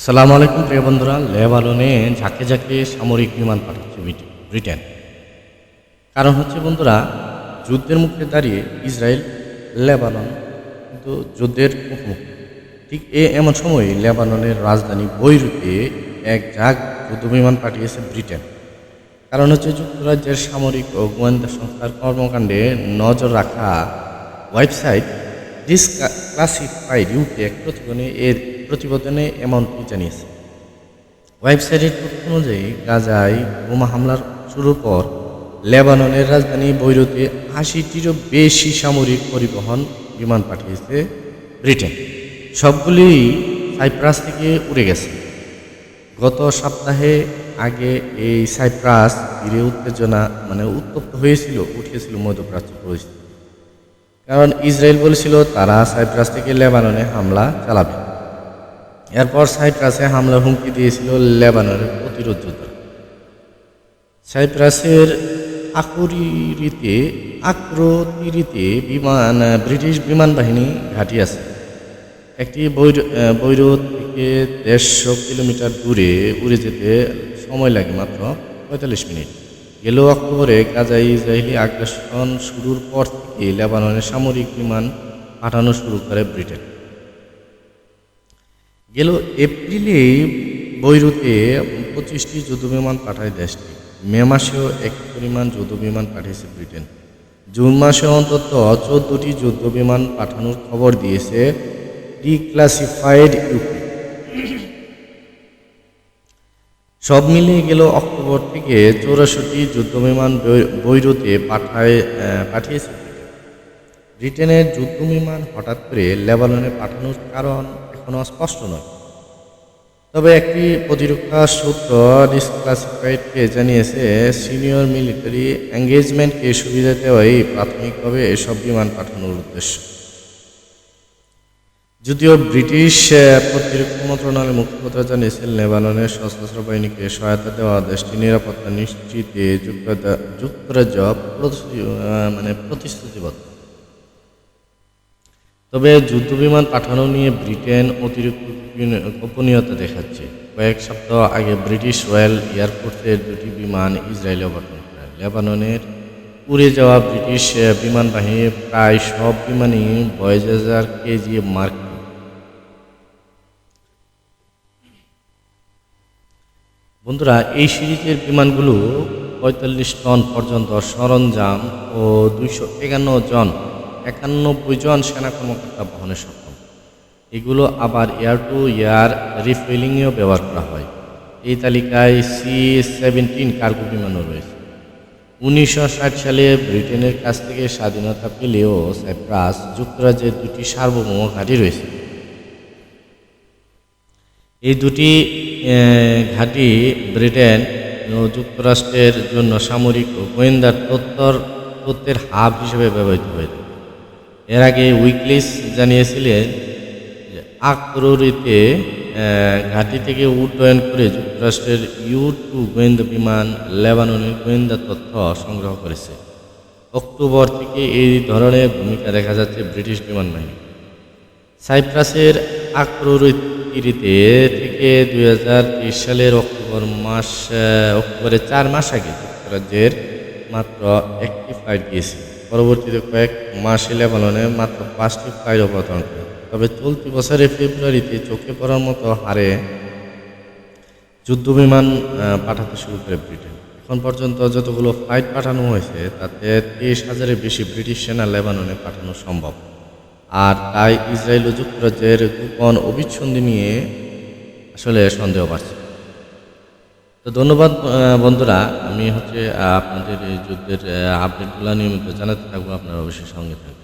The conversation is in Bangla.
আসসালামু আলাইকুম, প্রিয় বন্ধুরা। লেবাননে ঝাঁকে ঝাঁকে সামরিক বিমান পাঠাচ্ছে ব্রিটেন কারণ হচ্ছে, বন্ধুরা, যুদ্ধের মুখে দাঁড়িয়ে ইসরায়েল লেবানন কিন্তু যুদ্ধের মুখোমুখি। ঠিক এ এমন সময় লেবাননের রাজধানী বৈরুতে এক ঝাঁক যুদ্ধ বিমান পাঠিয়েছে ব্রিটেন। কারণ হচ্ছে, যুক্তরাজ্যের সামরিক ও গোয়েন্দা সংস্থার কর্মকাণ্ডে নজর রাখা ওয়েবসাইট ডিসক্লাসিফাইড ইউকে এক প্রতিবেদনে এর প্রতিবেদনে এমনটি জানিয়েছে। ওয়েবসাইটের তথ্য অনুযায়ী, গাজায় বোমা হামলার শুরুর পর লেবাননের রাজধানী বৈরুতে আশিটিরও বেশি সামরিক পরিবহন বিমান পাঠিয়েছে ব্রিটেন। সবগুলি সাইপ্রাস থেকে উড়ে গেছে। গত সপ্তাহে আগে এই সাইপ্রাস ঘিরে উত্তেজনা মানে উত্তপ্ত হয়েছিল, উঠেছিল মধ্যপ্রাচ্য পরিস্থিতি। কারণ ইসরায়েল বলেছিল, তারা সাইপ্রাস থেকে লেবাননে হামলা চালাবে। এরপর সাইপ্রাসে হামলা হুমকি দিয়েছিল লেবাননের প্রতিরোধ যোদ্ধা। সাইপ্রাসের আকুরিরিতে, আক্রোতিরিতে বিমান, ব্রিটিশ বিমান বাহিনী ঘাঁটি আছে। একটি বৈর- থেকে দেড়শো কিলোমিটার দূরে উড়ে যেতে সময় লাগে মাত্র পঁয়তাল্লিশ মিনিট। গেল অক্টোবরে গাজায় ইসরায়েলি আগ্রাসন শুরুর পর থেকে লেবাননে সামরিক বিমান পাঠানো শুরু করে ব্রিটেন। গেল এপ্রিলে বৈরুতে পঁচিশটি যুদ্ধবিমান পাঠায় দেশটি। মে মাসেও এক পরিমাণ যুদ্ধবিমান পাঠিয়েছে ব্রিটেন। জুন মাসে অন্তত চোদ্দটি যুদ্ধবিমান পাঠানোর খবর দিয়েছে ডিক্লাসিফাইড ইউপি। সব মিলিয়ে গেল অক্টোবর থেকে চৌরাশিটি যুদ্ধবিমান বৈরুতে পাঠায় পাঠিয়েছে ব্রিটেনের যুদ্ধবিমান হঠাৎ করে লেবাননে পাঠানোর কারণ এখনও স্পষ্ট নয়। তবে একটি প্রতিরক্ষা সূত্র ডিসক্লাসিফাইডকে জানিয়েছে সিনিয়র মিলিটারি এঙ্গেজমেন্টকে সুবিধা দেওয়াই প্রাথমিকভাবে এসব বিমান পাঠানোর উদ্দেশ্য। যদিও ব্রিটিশ প্রতিরক্ষা মন্ত্রণালয়ের মুখপাত্র জানিয়েছেন, লেবাননের সশস্ত্র বাহিনীকে সহায়তা দেওয়া দেশটির নিরাপত্তা নিশ্চিতে যুক্তরা- যুক্তরাজ্য মানে প্রতিশ্রুতিবদ্ধ। তবে যুদ্ধবিমান পাঠানো নিয়ে ব্রিটেন অতিরিক্ত গোপনীয়- গোপনীয়তা দেখাচ্ছে। কয়েক সপ্তাহ আগে ব্রিটিশ রয়্যাল এয়ারফোর্সের দুটি বিমান ইসরায়েলে অবতরণ করে। লেবাননের উড়ে যাওয়া ব্রিটিশ আহ, বিমান বাহিনীর প্রায় সব বিমানই বয়েজার কেজি মার্ক বন্ধুরা এই সিরিজের বিমানগুলো পঁয়তাল্লিশ টন পর্যন্ত সরঞ্জাম ও দুইশো একান্ন জন একানব্বই জন সেনা কর্মকর্তা বহনে সক্ষম। এগুলো আবার এয়ার টু এয়ার রিফুয়েলিংয়েও ব্যবহার করা হয়। এই তালিকায় সি সেভেন্টিন কার্গো বিমানও রয়েছে। উনিশশো ষাট সালে ব্রিটেনের কাছ থেকে স্বাধীনতা পেলেও সাইপ্রাস যুক্তরাজ্যের দুটি সার্বভৌম ঘাঁটি রয়েছে। এই দুটি ঘাঁটি ব্রিটেন ও যুক্তরাষ্ট্রের জন্য সামরিক ও গোয়েন্দার তথ্যর তথ্যের হাব হিসেবে ব্যবহৃত হয়ে থাকে এর আগে উইকলিস জানিয়েছিলেন যে আকররিতে ঘাঁটি থেকে উড্ডয়ন করে যুক্তরাষ্ট্রের ইউ টু গোয়েন্দা বিমান লেবাননের গোয়েন্দা তথ্য সংগ্রহ করেছে। অক্টোবর থেকে এই ধরনের ভূমিকা দেখা যাচ্ছে ব্রিটিশ বিমান বাহিনী সাইপ্রাসের আক্রোরিতে থেকে দু হাজার তেইশ সালের অক্টোবর মাস অক্টোবরের চার মাস আগে যুক্তরাজ্যের মাত্র একটি ফ্লাইট গিয়েছে পরবর্তীতে কয়েক মাসে লেবাননে মাত্র পাঁচটি ফ্লাইট অবতরণ করে তবে চলতি বছরের ফেব্রুয়ারিতে চোখে পড়ার মতো হারে যুদ্ধবিমান পাঠাতে শুরু করে ব্রিটেন। এখন পর্যন্ত যতগুলো ফ্লাইট পাঠানো হয়েছে, তাতে তেইশ হাজারের বেশি ব্রিটিশ সেনা লেবাননে পাঠানো সম্ভব। আর তাই ইসরায়েল ও যুক্তরাজ্যের গোপন অবিচ্ছন্দি নিয়ে আসলে সন্দেহ বাড়ছে। তো ধন্যবাদ বন্ধুরা। আমি হচ্ছে আপনাদের এই যুদ্ধের আপডেটগুলো নিয়মিত জানাতে থাকব। আপনারা অবশ্যই সঙ্গে থাকবেন।